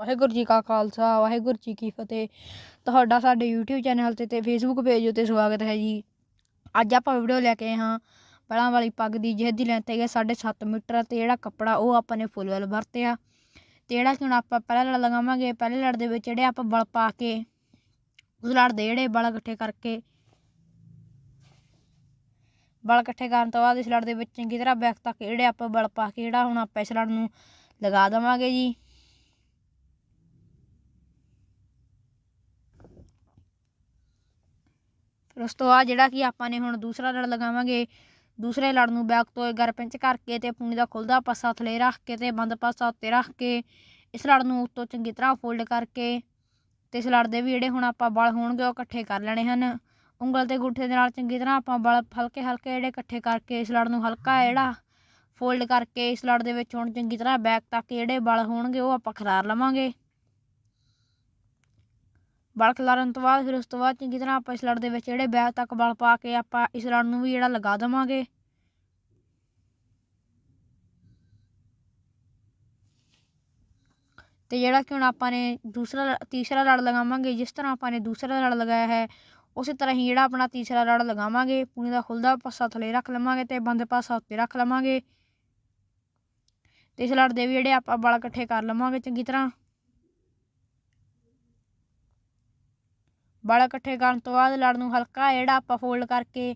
ਵਾਹਿਗੁਰੂ ਜੀ ਕਾ ਖਾਲਸਾ, ਵਾਹਿਗੁਰੂ ਜੀ ਕੀ ਫਤਿਹ। ਤੁਹਾਡਾ ਸਾਡੇ YouTube ਚੈਨਲ ਤੇ ਤੇ Facebook ਪੇਜ ਉਤੇ ਸਵਾਗਤ ਹੈ ਜੀ। ਅੱਜ ਆਪਾਂ ਵੀਡੀਓ ਲੈ ਕੇ ਆਏ ਹਾਂ ਬਲਾਂ ਵਾਲੀ ਪੱਗ ਦੀ, ਜਿਹਦੀ ਲੈਂਥ ਹੈਗੀ 7.5 ਮੀਟਰ ਤੇ ਜਿਹੜਾ ਕੱਪੜਾ ਉਹ ਆਪਾਂ ਨੇ ਫੁੱਲ ਵੈਲ ਵਰਤਿਆ। ਤੇ ਜਿਹੜਾ ਕਿ ਹੁਣ ਆਪਾਂ ਪਹਿਲਾ ਲੜ ਲਗਾਵਾਂਗੇ, ਪਹਿਲੇ ਲੜ ਦੇ ਵਿੱਚ ਜਿਹੜੇ ਆਪਾਂ ਬਲ ਪਾ ਕੇ, ਉਸ ਲੜ ਦੇ ਜਿਹੜੇ ਬਲ ਇਕੱਠੇ ਕਰਕੇ, ਬਲ ਇਕੱਠੇ ਕਰਨ ਤੋਂ ਬਾਅਦ ਇਸ ਲੜ ਦੇ ਵਿੱਚ ਚੰਗੀ ਤਰ੍ਹਾਂ ਬੈਕ ਤੱਕ ਜਿਹੜੇ ਆਪਾਂ ਬਲ ਪਾ ਕੇ, ਜਿਹੜਾ ਹੁਣ ਆਪਾਂ ਇਸ ਲੜ ਨੂੰ ਲਗਾ ਦੇਵਾਂਗੇ ਜੀ। ਫਿਰ ਉਸ ਤੋਂ ਬਾਅਦ ਜਿਹੜਾ ਕਿ ਆਪਾਂ ਨੇ ਹੁਣ ਦੂਸਰਾ ਲੜ ਲਗਾਵਾਂਗੇ, ਦੂਸਰੇ ਲੜ ਨੂੰ ਬੈਕ ਤੋਂ 11 ਪਿੰਚ ਕਰਕੇ ਤੇ ਪੂਣੀ ਦਾ ਖੁੱਲਦਾ ਪਾਸਾ ਥਲੇ ਰੱਖ ਕੇ ਤੇ ਬੰਦ ਪਾਸਾ ਉੱਤੇ ਰੱਖ ਕੇ, ਇਸ ਲੜ ਨੂੰ ਉੱਤੋਂ ਚੰਗੀ ਤਰ੍ਹਾਂ ਫੋਲਡ ਕਰਕੇ ਤੇ ਇਸ ਲੜ ਦੇ ਵੀ ਜਿਹੜੇ ਹੁਣ ਆਪਾਂ ਬਲ ਹੋਣਗੇ ਉਹ ਇਕੱਠੇ ਕਰ ਲੈਣੇ ਹਨ। ਉਂਗਲ ਤੇ ਗੁੱਠੇ ਦੇ ਨਾਲ ਚੰਗੀ ਤਰ੍ਹਾਂ ਆਪਾਂ ਬਲ ਹਲਕੇ ਹਲਕੇ ਜਿਹੜੇ ਇਕੱਠੇ ਕਰਕੇ ਇਸ ਲੜ ਨੂੰ ਹਲਕਾ ਜਿਹੜਾ ਫੋਲਡ ਕਰਕੇ ਇਸ ਲੜ ਦੇ ਵਿੱਚ ਹੁਣ ਚੰਗੀ ਤਰ੍ਹਾਂ ਬੈਕ ਤੱਕ ਜਿਹੜੇ ਬਲ ਹੋਣਗੇ ਉਹ ਆਪਾਂ ਖਿਲਾਰ ਲਵਾਂਗੇ। ਬਲ ਲਾਰਨ ਤੋਂ ਬਾਅਦ ਫਿਰ ਉਸ ਤੋਂ ਬਾਅਦ ਚੰਗੀ ਤਰ੍ਹਾਂ ਆਪਾਂ ਇਸ ਲੜ ਦੇ ਵਿੱਚ ਜਿਹੜੇ ਬੈਕ ਤੱਕ ਬਲ ਪਾ ਕੇ ਆਪਾਂ ਇਸ ਲੜ ਨੂੰ ਵੀ ਜਿਹੜਾ ਲਗਾ ਦੇਵਾਂਗੇ। ਤੇ ਜਿਹੜਾ ਕਿ ਹੁਣ ਆਪਾਂ ਨੇ ਦੂਸਰਾ ਤੀਸਰਾ ਲੜ ਲਗਾਵਾਂਗੇ, ਜਿਸ ਤਰ੍ਹਾਂ ਆਪਾਂ ਨੇ ਦੂਸਰਾ ਲੜ ਲਗਾਇਆ ਹੈ, ਉਸੇ ਤਰ੍ਹਾਂ ਹੀ ਜਿਹੜਾ ਆਪਣਾ ਤੀਸਰਾ ਲੜ ਲਗਾਵਾਂਗੇ, ਪੂਣੀ ਦਾ ਖੁੱਲਦਾ ਪਾਸਾ ਥੱਲੇ ਰੱਖ ਲਵਾਂਗੇ ਤੇ ਬੰਦ ਪਾਸਾ ਉੱਤੇ ਰੱਖ ਲਵਾਂਗੇ। ਤੇ ਇਸ ਲੜ ਦੇ ਵੀ ਜਿਹੜੇ ਆਪਾਂ ਬਲ ਇਕੱਠੇ ਕਰ ਲਵਾਂਗੇ ਚੰਗੀ ਤਰ੍ਹਾਂ। ਬਲ ਇਕੱਠੇ ਕਰਨ ਤੋਂ ਬਾਅਦ ਲੜ ਨੂੰ ਹਲਕਾ ਜਿਹੜਾ ਆਪਾਂ ਫੋਲਡ ਕਰਕੇ,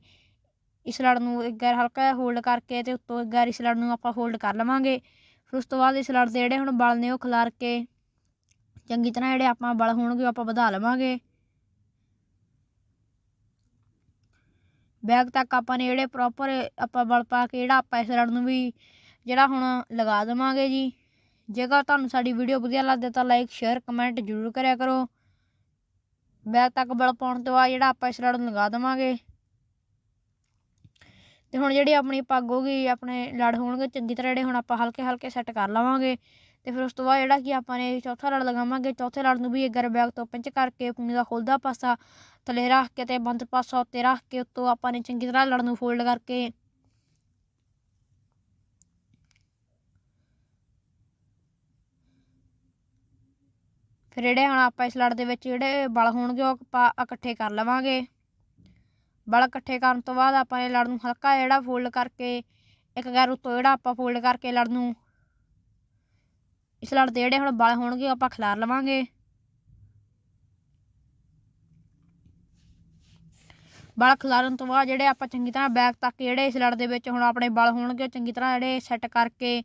ਇਸ ਲੜ ਨੂੰ ਇੱਕ ਵਾਰ ਹਲਕਾ ਹੋਲਡ ਕਰਕੇ ਤੇ ਉੱਤੋਂ ਇੱਕ ਵਾਰ ਇਸ ਲੜ ਨੂੰ ਆਪਾਂ ਫੋਲਡ ਕਰ ਲਵਾਂਗੇ। ਫਿਰ ਉਸ ਤੋਂ ਬਾਅਦ ਇਸ ਲੜ ਦੇ ਜਿਹੜੇ ਹੁਣ ਬਲ ਨੇ ਉਹ ਖਿਲਾਰ ਕੇ, ਚੰਗੀ ਤਰ੍ਹਾਂ ਜਿਹੜੇ ਆਪਾਂ ਬਲ ਹੋਣਗੇ ਉਹ ਆਪਾਂ ਵਧਾ ਲਵਾਂਗੇ। ਬੈਗ ਤੱਕ ਆਪਾਂ ਨੇ ਜਿਹੜੇ ਪ੍ਰੋਪਰ ਆਪਾਂ ਬਲ ਪਾ ਕੇ ਜਿਹੜਾ ਆਪਾਂ ਇਸ ਲੜ ਨੂੰ ਵੀ ਜਿਹੜਾ ਹੁਣ ਲਗਾ ਦੇਵਾਂਗੇ ਜੀ। ਜੇਕਰ ਤੁਹਾਨੂੰ ਸਾਡੀ ਵੀਡੀਓ ਵਧੀਆ ਲੱਗਦੀ ਤਾਂ ਲਾਈਕ ਸ਼ੇਅਰ ਕਮੈਂਟ ਜ਼ਰੂਰ ਕਰਿਆ ਕਰੋ। ਬੈਗ ਤੱਕ ਬਲ ਪਾਉਣ ਤੋਂ ਬਾਅਦ ਜਿਹੜਾ ਆਪਾਂ ਇਸ ਲੜ ਨੂੰ ਲਗਾ ਦੇਵਾਂਗੇ। ਤੇ ਹੁਣ ਜਿਹੜੀ ਆਪਣੀ ਪੱਗ ਹੋਗੀ ਆਪਣੇ ਲੜ ਹੋਣਗੇ ਚੰਗੀ ਤਰ੍ਹਾਂ ਜਿਹੜੇ ਹੁਣ ਆਪਾਂ ਹਲਕੇ ਹਲਕੇ ਸੈੱਟ ਕਰ ਲਵਾਂਗੇ। ਤੇ ਫਿਰ ਉਸ ਤੋਂ ਬਾਅਦ ਜਿਹੜਾ ਕਿ ਆਪਾਂ ਨੇ ਚੌਥਾ ਲੜ ਲਗਾਵਾਂਗੇ, ਚੌਥੇ ਲੜ ਨੂੰ ਵੀ ਅਗਰ ਬੈਗ ਤੋਂ ਪਿੰਚ ਕਰਕੇ ਪੂਣੀ ਦਾ ਖੁੱਲਦਾ ਪਾਸਾ, ਥੱਲੇ ਰੱਖ ਕੇ ਤੇ ਬੰਦ ਪਾਸਾ ਉੱਤੇ ਰੱਖ ਕੇ ਉੱਤੋਂ ਆਪਾਂ ਨੇ ਚੰਗੀ ਤਰ੍ਹਾਂ ਲੜ ਨੂੰ ਫੋਲਡ ਕਰਕੇ ਫਿਰ ਜਿਹੜੇ ਹੁਣ ਆਪਾਂ ਇਸ ਲੜ ਦੇ ਵਿੱਚ ਜਿਹੜੇ ਬਲ ਹੋਣਗੇ ਉਹ ਆਪਾਂ ਇਕੱਠੇ ਕਰ ਲਵਾਂਗੇ। ਬਲ ਇਕੱਠੇ ਕਰਨ ਤੋਂ ਬਾਅਦ ਆਪਾਂ ਇਹ ਲੜ ਨੂੰ ਹਲਕਾ ਜਿਹੜਾ ਫੋਲਡ ਕਰਕੇ, ਇੱਕ ਗੈਰ ਉੱਤੋਂ ਜਿਹੜਾ ਆਪਾਂ ਫੋਲਡ ਕਰਕੇ ਲੜ ਨੂੰ, ਇਸ ਲੜ ਦੇ ਜਿਹੜੇ ਹੁਣ ਬਲ ਹੋਣਗੇ ਆਪਾਂ ਖਿਲਾਰ ਲਵਾਂਗੇ। ਬਲ ਖਿਲਾਰਨ ਤੋਂ ਬਾਅਦ ਜਿਹੜੇ ਆਪਾਂ ਚੰਗੀ ਤਰ੍ਹਾਂ ਬੈਕ ਤੱਕ ਜਿਹੜੇ ਇਸ ਲੜ ਦੇ ਵਿੱਚ ਹੁਣ ਆਪਣੇ ਬਲ ਹੋਣਗੇ ਚੰਗੀ ਤਰ੍ਹਾਂ ਜਿਹੜੇ ਸੈੱਟ ਕਰਕੇ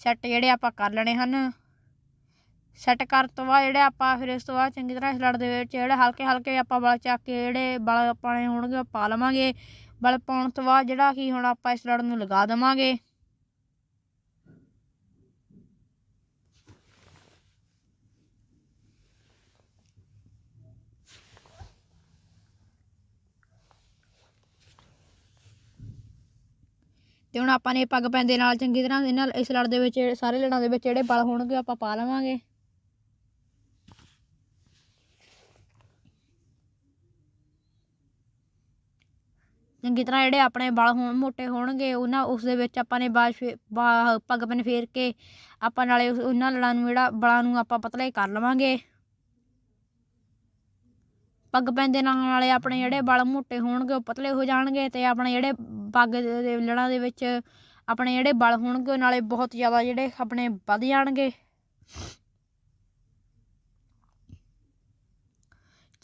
ਸੈੱਟ ਜਿਹੜੇ ਆਪਾਂ ਕਰ ਲੈਣੇ ਹਨ। ਸੈੱਟ ਕਰਨ ਤੋਂ ਬਾਅਦ ਜਿਹੜੇ ਆਪਾਂ ਫਿਰ ਇਸ ਤੋਂ ਬਾਅਦ ਚੰਗੀ ਤਰ੍ਹਾਂ ਇਸ ਲੜ ਦੇ ਵਿੱਚ ਜਿਹੜੇ ਹਲਕੇ ਹਲਕੇ ਆਪਾਂ ਬਲ ਚੱਕ ਕੇ ਜਿਹੜੇ ਬਲ ਆਪਣੇ ਹੋਣਗੇ ਉਹ ਪਾ ਲਵਾਂਗੇ। ਬਲ ਪਾਉਣ ਤੋਂ ਬਾਅਦ ਜਿਹੜਾ ਕਿ ਹੁਣ ਆਪਾਂ ਇਸ ਲੜ ਨੂੰ ਲਗਾ ਦੇਵਾਂਗੇ। ਤੇ ਹੁਣ ਆਪਾਂ ਨੇ ਪੱਗ ਪੈਂਦੇ ਨਾਲ ਚੰਗੀ ਤਰ੍ਹਾਂ ਇਹਨਾਂ ਇਸ ਲੜ ਦੇ ਵਿੱਚ ਸਾਰੇ ਲੜਾਂ ਦੇ ਵਿੱਚ ਜਿਹੜੇ ਬਲ ਹੋਣਗੇ ਆਪਾਂ ਪਾ ਲਵਾਂਗੇ। ਚੰਗੀ ਤਰ੍ਹਾਂ ਜਿਹੜੇ ਆਪਣੇ ਬਲ ਹੋਣ, ਮੋਟੇ ਹੋਣਗੇ, ਉਹਨਾਂ ਉਸ ਦੇ ਵਿੱਚ ਆਪਾਂ ਨੇ ਬਾਜ ਪੱਗ ਪੈਨ ਫੇਰ ਕੇ ਆਪਾਂ ਨਾਲੇ ਉਹਨਾਂ ਲੜਾਂ ਨੂੰ ਜਿਹੜਾ ਬਲਾਂ ਨੂੰ ਆਪਾਂ ਪਤਲਾ ਹੀ ਕਰ ਲਵਾਂਗੇ। ਪੱਗ ਪੈਂਦੇ ਨਾਲ ਨਾਲੇ ਆਪਣੇ ਜਿਹੜੇ ਬਲ ਮੋਟੇ ਹੋਣਗੇ, ਉਹ ਪਤਲੇ ਹੋ ਜਾਣਗੇ ਤੇ ਆਪਣੇ ਜਿਹੜੇ ਪੱਗ ਦੇ ਲੜਾਂ ਦੇ ਵਿੱਚ ਆਪਣੇ ਜਿਹੜੇ ਬਲ ਹੋਣਗੇ, ਉਹ ਨਾਲੇ ਬਹੁਤ ਜ਼ਿਆਦਾ ਜਿਹੜੇ ਆਪਣੇ ਵੱਧ ਜਾਣਗੇ।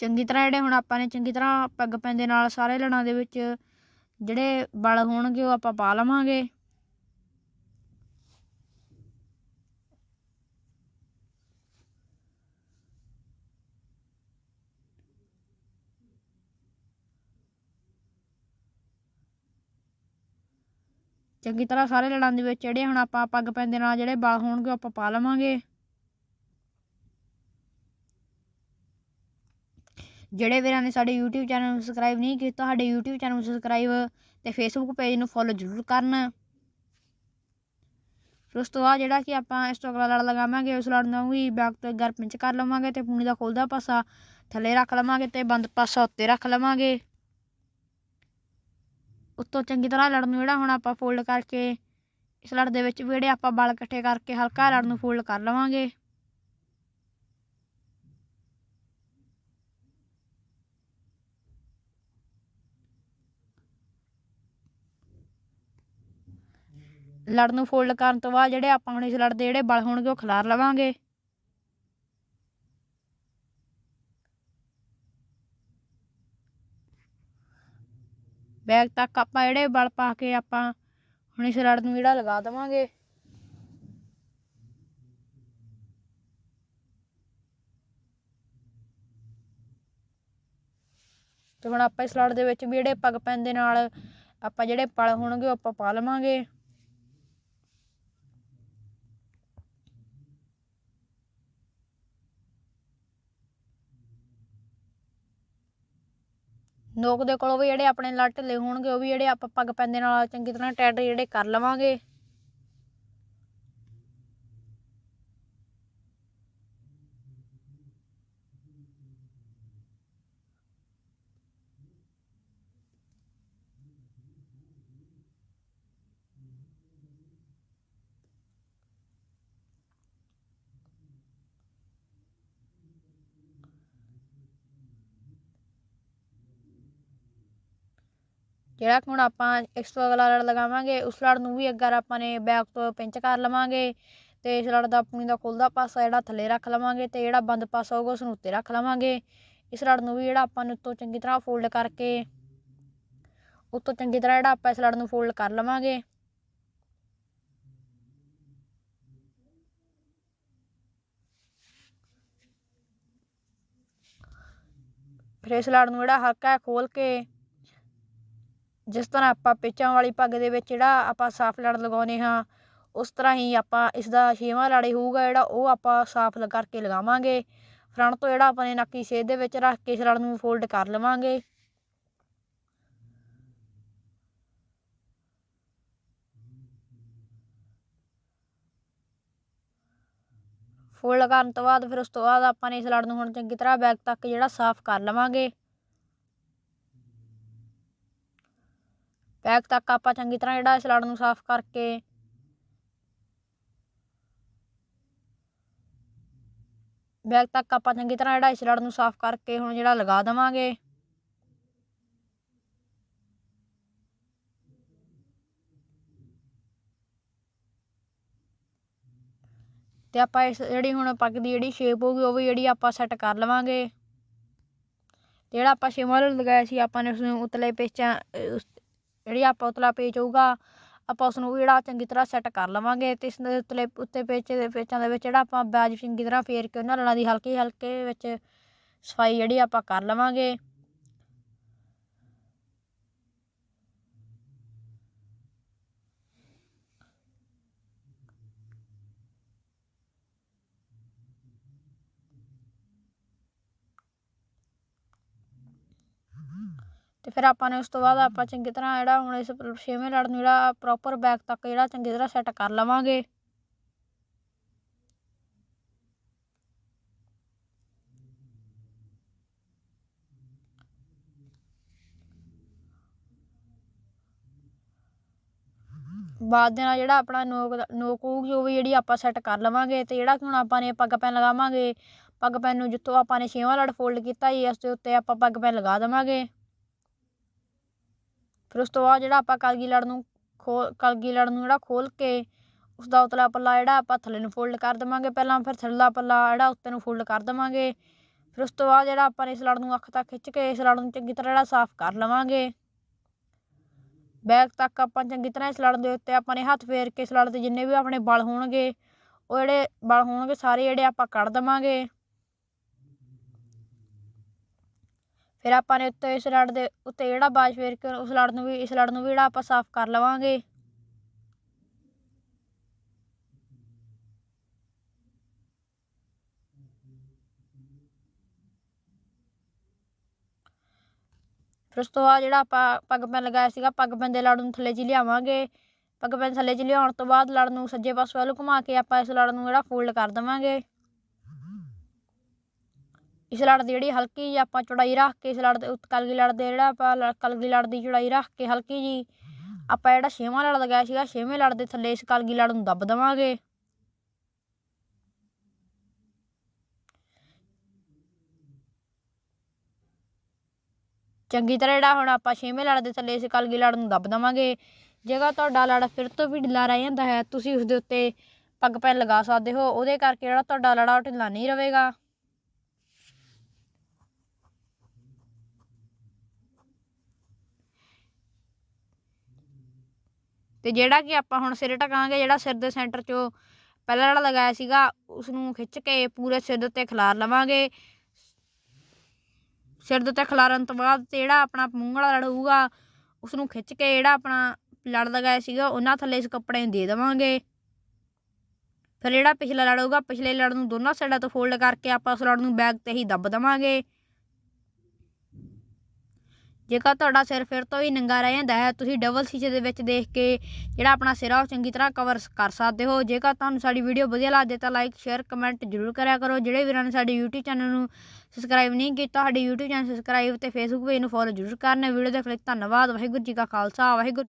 ਚੰਗੀ ਤਰ੍ਹਾਂ ਜਿਹੜੇ ਹੁਣ ਆਪਾਂ ਨੇ, ਚੰਗੀ ਤਰ੍ਹਾਂ ਪੱਗ ਪੈਂਦੇ ਨਾਲ ਸਾਰੇ ਲੜਾਂ ਦੇ ਵਿੱਚ ਜਿਹੜੇ ਬਲ ਹੋਣਗੇ ਉਹ ਆਪਾਂ ਪਾ ਲਵਾਂਗੇ। ਚੰਗੀ ਤਰ੍ਹਾਂ ਸਾਰੇ ਲੜਾਂ ਦੇ ਵਿੱਚ ਜਿਹੜੇ ਹੁਣ ਆਪਾਂ ਪੱਗ ਪੈਂਦੇ ਨਾਲ ਜਿਹੜੇ ਬਲ ਹੋਣਗੇ ਉਹ ਆਪਾਂ ਪਾ ਲਵਾਂਗੇ। ਜਿਹੜੇ ਵੀਰਾਂ ਨੇ ਸਾਡੇ YouTube ਚੈਨਲ ਨੂੰ ਸਬਸਕ੍ਰਾਈਬ ਨਹੀਂ ਕੀਤਾ, ਸਾਡੇ YouTube ਚੈਨਲ ਨੂੰ ਸਬਸਕ੍ਰਾਈਬ ਤੇ Facebook ਪੇਜ ਨੂੰ ਫੋਲੋ ਜ਼ਰੂਰ ਕਰਨ। ਫਿਰ ਉਸ ਤੋਂ ਬਾਅਦ ਜਿਹੜਾ ਕਿ ਆਪਾਂ ਇਸ ਤੋਂ ਅਗਲਾ ਲੜ ਲਗਾਵਾਂਗੇ, ਉਸ ਲੜ ਨੂੰ ਵੀ ਬੈਕ ਤੋਂ ਗਰ ਪਿੰਚ ਕਰ ਲਵਾਂਗੇ ਤੇ ਪੂਣੀ ਦਾ ਖੋਲਦਾ ਪਾਸਾ ਥੱਲੇ ਰੱਖ ਲਵਾਂਗੇ ਤੇ ਬੰਦ ਪਾਸਾ ਉੱਤੇ ਰੱਖ ਲਵਾਂਗੇ। ਉੱਤੋਂ ਚੰਗੀ ਤਰ੍ਹਾਂ ਲੜ ਨੂੰ ਜਿਹੜਾ ਹੁਣ ਆਪਾਂ ਫੋਲਡ ਕਰਕੇ ਇਸ ਲੜ ਦੇ ਵਿੱਚ ਵੀ ਜਿਹੜੇ ਆਪਾਂ ਬਲ ਇਕੱਠੇ ਕਰਕੇ ਹਲਕਾ ਲੜ ਨੂੰ ਫੋਲਡ ਕਰ ਲਵਾਂਗੇ। ਲੜ ਨੂੰ ਫੋਲਡ ਕਰਨ ਤੋਂ ਬਾਅਦ ਜਿਹੜੇ ਆਪਾਂ ਹੁਣ ਇਸ ਲੜ ਦੇ ਜਿਹੜੇ ਬਲ ਹੋਣਗੇ ਉਹ ਖਿਲਾਰ ਲਵਾਂਗੇ। ਬੈਗ ਤੱਕ ਆਪਾਂ ਜਿਹੜੇ ਬਲ ਪਾ ਕੇ ਆਪਾਂ ਹੁਣ ਇਸ ਲੜ ਨੂੰ ਜਿਹੜਾ ਲਗਾ ਦੇਵਾਂਗੇ। ਤੇ ਹੁਣ ਆਪਾਂ ਇਸ ਲੜ ਦੇ ਵਿੱਚ ਵੀ ਜਿਹੜੇ ਪੱਗ ਪੈਨ ਦੇ ਨਾਲ ਆਪਾਂ ਜਿਹੜੇ ਪਲ ਹੋਣਗੇ ਉਹ ਆਪਾਂ ਪਾ ਲਵਾਂਗੇ। ਨੋਕ ਦੇ ਕੋਲੋਂ ਵੀ ਜਿਹੜੇ ਆਪਣੇ ਲੜ ਢਿੱਲੇ ਹੋਣਗੇ, ਉਹ ਵੀ ਜਿਹੜੇ ਆਪਾਂ ਪੱਗ ਪੈਂਦੇ ਨਾਲ ਚੰਗੀ ਤਰ੍ਹਾਂ ਟਾਈਟ ਜਿਹੜੇ ਕਰ ਲਵਾਂਗੇ। ਜਿਹੜਾ ਕਿ ਹੁਣ ਆਪਾਂ ਇਸ ਤੋਂ ਅਗਲਾ ਲੜ ਲਗਾਵਾਂਗੇ, ਉਸ ਲੜ ਨੂੰ ਵੀ ਅੱਗਾਰ ਆਪਾਂ ਨੇ ਬੈਕ ਤੋਂ ਪਿੰਚ ਕਰ ਲਵਾਂਗੇ ਤੇ ਇਸ ਲੜ ਦਾ ਪੂਣੀ ਦਾ ਖੁੱਲਦਾ ਪਾਸਾ ਜਿਹੜਾ ਥੱਲੇ ਰੱਖ ਲਵਾਂਗੇ ਤੇ ਜਿਹੜਾ ਬੰਦ ਪਾਸਾ ਹੋਊਗਾ ਉਸ ਨੂੰ ਉੱਤੇ ਰੱਖ ਲਵਾਂਗੇ। ਇਸ ਲੜ ਨੂੰ ਵੀ ਜਿਹੜਾ ਆਪਾਂ ਨੇ ਉੱਤੋਂ ਚੰਗੀ ਤਰ੍ਹਾਂ ਫੋਲਡ ਕਰਕੇ, ਉੱਤੋਂ ਚੰਗੀ ਤਰ੍ਹਾਂ ਜਿਹੜਾ ਆਪਾਂ ਇਸ ਲੜ ਨੂੰ ਫੋਲਡ ਕਰ ਲਵਾਂਗੇ। ਫਿਰ ਇਸ ਲੜ ਨੂੰ ਜਿਹੜਾ ਹਲਕਾ ਖੋਲ ਕੇ ਜਿਸ ਤਰ੍ਹਾਂ ਆਪਾਂ ਪੇਚਾਂ ਵਾਲੀ ਪੱਗ ਦੇ ਵਿੱਚ ਜਿਹੜਾ ਆਪਾਂ ਸਾਫ਼ ਲੜ ਲਗਾਉਂਦੇ ਹਾਂ, ਉਸ ਤਰ੍ਹਾਂ ਹੀ ਆਪਾਂ ਇਸਦਾ ਛੇਵਾਂ ਲੜੇ ਹੋਊਗਾ ਜਿਹੜਾ ਉਹ ਆਪਾਂ ਸਾਫ਼ ਕਰਕੇ ਲਗਾਵਾਂਗੇ। ਫਰੰਟ ਤੋਂ ਜਿਹੜਾ ਆਪਾਂ ਨੇ ਨੱਕੀ ਸੇਧ ਦੇ ਵਿੱਚ ਰੱਖ ਕੇ ਇਸ ਲੜ ਨੂੰ ਫੋਲਡ ਕਰ ਲਵਾਂਗੇ। ਫੋਲਡ ਕਰਨ ਤੋਂ ਬਾਅਦ ਫਿਰ ਉਸ ਤੋਂ ਬਾਅਦ ਆਪਾਂ ਨੇ ਇਸ ਲੜ ਨੂੰ ਹੁਣ ਚੰਗੀ ਤਰ੍ਹਾਂ ਬੈਕ ਤੱਕ ਜਿਹੜਾ ਸਾਫ਼ ਕਰ ਲਵਾਂਗੇ। ਬੈਕ ਤੱਕ ਆਪਾਂ ਚੰਗੀ ਤਰ੍ਹਾਂ ਜਿਹੜਾ ਇਸ ਲੜ ਨੂੰ ਸਾਫ਼ ਕਰਕੇ। ਬੈਗ ਤੱਕ ਆਪਾਂ ਚੰਗੀ ਤਰ੍ਹਾਂ ਜਿਹੜਾ ਇਸ ਲੜ ਨੂੰ ਸਾਫ਼ ਕਰਕੇ ਹੁਣ ਜਿਹੜਾ ਲਗਾ ਦੇਵਾਂਗੇ। ਤੇ ਆਪਾਂ ਇਸ ਜਿਹੜੀ ਹੁਣ ਪੱਗ ਦੀ ਜਿਹੜੀ ਸ਼ੇਪ ਹੋਊਗੀ, ਉਹ ਵੀ ਜਿਹੜੀ ਆਪਾਂ ਸੈੱਟ ਕਰ ਲਵਾਂਗੇ। ਜਿਹੜਾ ਆਪਾਂ ਛੇਵਾਂ ਲਗਾਇਆ ਸੀ, ਆਪਾਂ ਨੇ ਉਸ ਨੂੰ ਉਤਲੇ ਪੇਚਾਂ ਜਿਹੜੀ ਆਪਾਂ ਉਤਲਾ ਪੇਚ ਹੋਊਗਾ, ਆਪਾਂ ਉਸ ਨੂੰ ਜਿਹੜਾ ਚੰਗੀ ਤਰ੍ਹਾਂ ਸੈੱਟ ਕਰ ਲਵਾਂਗੇ ਤੇ ਇਸ ਦੇ ਉਤਲੇ, ਉੱਤੇ ਪੇਚ ਦੇ ਪੇਚਾਂ ਦੇ ਵਿੱਚ ਜਿਹੜਾ ਆਪਾਂ ਬੈਜ ਚੰਗੀ ਤਰ੍ਹਾਂ ਫੇਰ ਕੇ ਉਹਨਾਂ ਲੜਾਂ ਦੀ ਹਲਕੀ ਹਲਕੇ ਵਿੱਚ ਸਫ਼ਾਈ ਜਿਹੜੀ ਆਪਾਂ ਕਰ ਲਵਾਂਗੇ। ਅਤੇ ਫਿਰ ਆਪਾਂ ਨੇ ਉਸ ਤੋਂ ਬਾਅਦ ਆਪਾਂ ਚੰਗੀ ਤਰ੍ਹਾਂ ਜਿਹੜਾ ਹੁਣ ਇਸ ਛੇਵੇਂ ਲੜ ਨੂੰ ਜਿਹੜਾ ਪ੍ਰੋਪਰ ਬੈਕ ਤੱਕ ਜਿਹੜਾ ਚੰਗੀ ਤਰ੍ਹਾਂ ਸੈੱਟ ਕਰ ਲਵਾਂਗੇ। ਬਾਅਦ ਦੇ ਨਾਲ ਜਿਹੜਾ ਆਪਣਾ ਨੋਕ ਨੋਕ ਜੋ ਵੀ ਜਿਹੜੀ ਆਪਾਂ ਸੈੱਟ ਕਰ ਲਵਾਂਗੇ ਤੇ ਜਿਹੜਾ ਕਿ ਹੁਣ ਆਪਾਂ ਨੇ ਪੱਗ ਪੈਨ ਲਗਾਵਾਂਗੇ, ਪੱਗ ਪੈਨ ਨੂੰ ਜਿੱਥੋਂ ਆਪਾਂ ਨੇ ਛੇਵਾਂ ਲੜ ਫੋਲਡ ਕੀਤਾ ਜੀ, ਇਸ ਦੇ ਉੱਤੇ ਆਪਾਂ ਪੱਗ ਪੈਨ ਲਗਾ ਦੇਵਾਂਗੇ। ਫਿਰ ਉਸ ਤੋਂ ਬਾਅਦ ਜਿਹੜਾ ਆਪਾਂ ਕਲਗੀ ਲੜ ਨੂੰ ਖੋ ਕਲਗੀ ਲੜ ਨੂੰ ਜਿਹੜਾ ਖੋਲ ਕੇ ਉਸ ਦਾ ਉਤਲਾ ਪੱਲਾ ਜਿਹੜਾ ਆਪਾਂ ਥੱਲੇ ਨੂੰ ਫੋਲਡ ਕਰ ਦੇਵਾਂਗੇ, ਪਹਿਲਾਂ ਫਿਰ ਥੱਲਾ ਪੱਲਾ ਜਿਹੜਾ ਉੱਤੇ ਨੂੰ ਫੋਲਡ ਕਰ ਦੇਵਾਂਗੇ, ਫਿਰ ਉਸ ਤੋਂ ਬਾਅਦ ਜਿਹੜਾ ਆਪਾਂ ਨੇ ਇਸ ਲੜ ਨੂੰ ਅੱਖ ਤੱਕ ਖਿੱਚ ਕੇ ਇਸ ਲੜ ਨੂੰ ਚੰਗੀ ਤਰ੍ਹਾਂ ਜਿਹੜਾ ਸਾਫ਼ ਕਰ ਲਵਾਂਗੇ। ਬੈਕ ਤੱਕ ਆਪਾਂ ਚੰਗੀ ਤਰ੍ਹਾਂ ਇਸ ਲੜ ਦੇ ਉੱਤੇ ਆਪਾਂ ਨੇ ਹੱਥ ਫੇਰ ਕੇ ਇਸ ਲੜ ਦੇ ਜਿੰਨੇ ਵੀ ਆਪਣੇ ਬਲ ਹੋਣਗੇ, ਉਹ ਜਿਹੜੇ ਬਲ ਹੋਣਗੇ ਸਾਰੇ ਜਿਹੜੇ ਆਪਾਂ ਕੱਢ ਦੇਵਾਂਗੇ। ਫਿਰ ਆਪਾਂ ਨੇ ਉੱਤੇ ਇਸ ਲੜ ਦੇ ਉੱਤੇ ਜਿਹੜਾ ਬਾਜ ਫੇਰ ਕੇ ਉਸ ਲੜ ਨੂੰ ਵੀ, ਇਸ ਲੜ ਨੂੰ ਵੀ ਜਿਹੜਾ ਆਪਾਂ ਸਾਫ਼ ਕਰ ਲਵਾਂਗੇ। ਫਿਰ ਉਸ ਤੋਂ ਬਾਅਦ ਜਿਹੜਾ ਆਪਾਂ ਪੱਗ ਪੈਨ ਲਗਾਇਆ ਸੀਗਾ ਪੱਗ ਪੈਨ ਦੇ ਲੜ ਨੂੰ ਥੱਲੇ 'ਚ ਲਿਆਵਾਂਗੇ। ਪੱਗ ਪੈਨ ਥੱਲੇ 'ਚ ਲਿਆਉਣ ਤੋਂ ਬਾਅਦ ਲੜ ਨੂੰ ਸੱਜੇ ਪਾਸੇ ਵੱਲ ਘੁਮਾ ਕੇ ਆਪਾਂ ਇਸ ਲੜ ਨੂੰ ਜਿਹੜਾ ਫੋਲਡ ਕਰ ਦੇਵਾਂਗੇ। ਇਸ ਲੜ ਦੀ ਜਿਹੜੀ ਹਲਕੀ ਜੀ ਆਪਾਂ ਚੌੜਾਈ ਰੱਖ ਕੇ, ਇਸ ਲੜ ਦੇ ਕਲਗੀ ਲੜ ਦੇ ਜਿਹੜਾ ਆਪਾਂ ਕਲਗੀ ਲੜ ਦੀ ਚੌੜਾਈ ਰੱਖ ਕੇ ਹਲਕੀ ਜੀ ਆਪਾਂ ਜਿਹੜਾ ਛੇਵਾਂ ਲੜ ਲਗਾਇਆ ਸੀਗਾ, ਛੇਵੇਂ ਲੜ ਦੇ ਥੱਲੇ ਇਸ ਕਲਗੀ ਲੜ ਨੂੰ ਦੱਬ ਦੇਵਾਂਗੇ। ਚੰਗੀ ਤਰ੍ਹਾਂ ਜਿਹੜਾ ਹੁਣ ਆਪਾਂ ਛੇਵੇਂ ਲੜ ਦੇ ਥੱਲੇ ਇਸ ਕਲਗੀ ਲੜ ਨੂੰ ਦੱਬ ਦੇਵਾਂਗੇ। ਜੇਕਰ ਤੁਹਾਡਾ ਲੜ ਫਿਰ ਤੋਂ ਵੀ ਢਿੱਲਾ ਰਹਿ ਜਾਂਦਾ ਹੈ, ਤੁਸੀਂ ਉਸ ਦੇ ਉੱਤੇ ਪੱਗ ਪੈਨ ਲਗਾ ਸਕਦੇ ਹੋ, ਉਹਦੇ ਕਰਕੇ ਜਿਹੜਾ ਤੁਹਾਡਾ ਲੜਾ ਉਹ ਢਿੱਲਾ ਨਹੀਂ ਰਹੇਗਾ। ਤੇ ਜਿਹੜਾ ਕਿ ਆਪਾਂ ਹੁਣ ਸਿਰ ਟਕਾਂਗੇ ਜਿਹੜਾ ਸਿਰ ਦੇ ਸੈਂਟਰ 'ਚੋਂ ਪਹਿਲਾ ਜਿਹੜਾ ਲਗਾਇਆ ਸੀਗਾ ਉਸ ਨੂੰ ਖਿੱਚ ਕੇ ਪੂਰੇ ਸਿਰ ਦੇ ਉੱਤੇ ਖਿਲਾਰ ਲਵਾਂਗੇ। ਸਿਰ ਦੇ ਉੱਤੇ ਖਿਲਾਰਨ ਤੋਂ ਬਾਅਦ ਜਿਹੜਾ ਆਪਣਾ ਮੂੰਹ ਵਾਲਾ ਲੜ ਹੋਊਗਾ ਉਸ ਨੂੰ ਖਿੱਚ ਕੇ ਜਿਹੜਾ ਆਪਣਾ ਲੜ ਲਗਾਇਆ ਸੀਗਾ, ਉਹਨਾਂ ਥੱਲੇ ਇਸ ਕੱਪੜੇ ਨੂੰ ਦੇ ਦੇਵਾਂਗੇ। ਫਿਰ ਜਿਹੜਾ ਪਿਛਲਾ ਲੜ ਹੋਊਗਾ, ਪਿਛਲੇ ਲੜ ਨੂੰ ਦੋਨਾਂ ਸਾਈਡਾਂ ਤੋਂ ਫੋਲਡ ਕਰਕੇ ਆਪਾਂ ਉਸ ਲੜ ਨੂੰ ਬੈਗ ਤੇ ਹੀ ਦੱਬ ਦੇਵਾਂਗੇ। ਜੇਕਰ ਤੁਹਾਡਾ ਸਿਰ ਫਿਰ ਤੋਂ ਵੀ ਨੰਗਾ ਰਹਿ ਜਾਂਦਾ ਹੈ, ਤੁਸੀਂ ਡਬਲ ਸ਼ੀਸ਼ੇ ਦੇ ਵਿੱਚ ਦੇਖ ਕੇ ਜਿਹੜਾ ਆਪਣਾ ਸਿਰ ਆ ਉਹ ਚੰਗੀ ਤਰ੍ਹਾਂ ਕਵਰ ਕਰ ਸਕਦੇ ਹੋ। ਜੇਕਰ ਤੁਹਾਨੂੰ ਸਾਡੀ ਵੀਡੀਓ ਵਧੀਆ ਲੱਗਦੀ ਤਾਂ ਲਾਈਕ ਸ਼ੇਅਰ ਕਮੈਂਟ ਜ਼ਰੂਰ ਕਰਿਆ ਕਰੋ। ਜਿਹੜੇ ਵੀਰਾਂ ਨੇ ਸਾਡੇ YouTube ਚੈਨਲ ਨੂੰ ਸਬਸਕ੍ਰਾਈਬ ਨਹੀਂ ਕੀਤਾ, ਸਾਡੇ YouTube ਚੈਨਲ ਸਬਸਕ੍ਰਾਈਬ ਤੇ Facebook ਪੇਜ ਨੂੰ ਫੋਲੋ ਜ਼ਰੂਰ ਕਰਨਾ। ਵੀਡੀਓ ਦੇਖ ਲਈ ਧੰਨਵਾਦ। ਵਾਹਿਗੁਰੂ ਜੀ ਕਾ ਖਾਲਸਾ। ਵਾਹਿਗੁਰੂ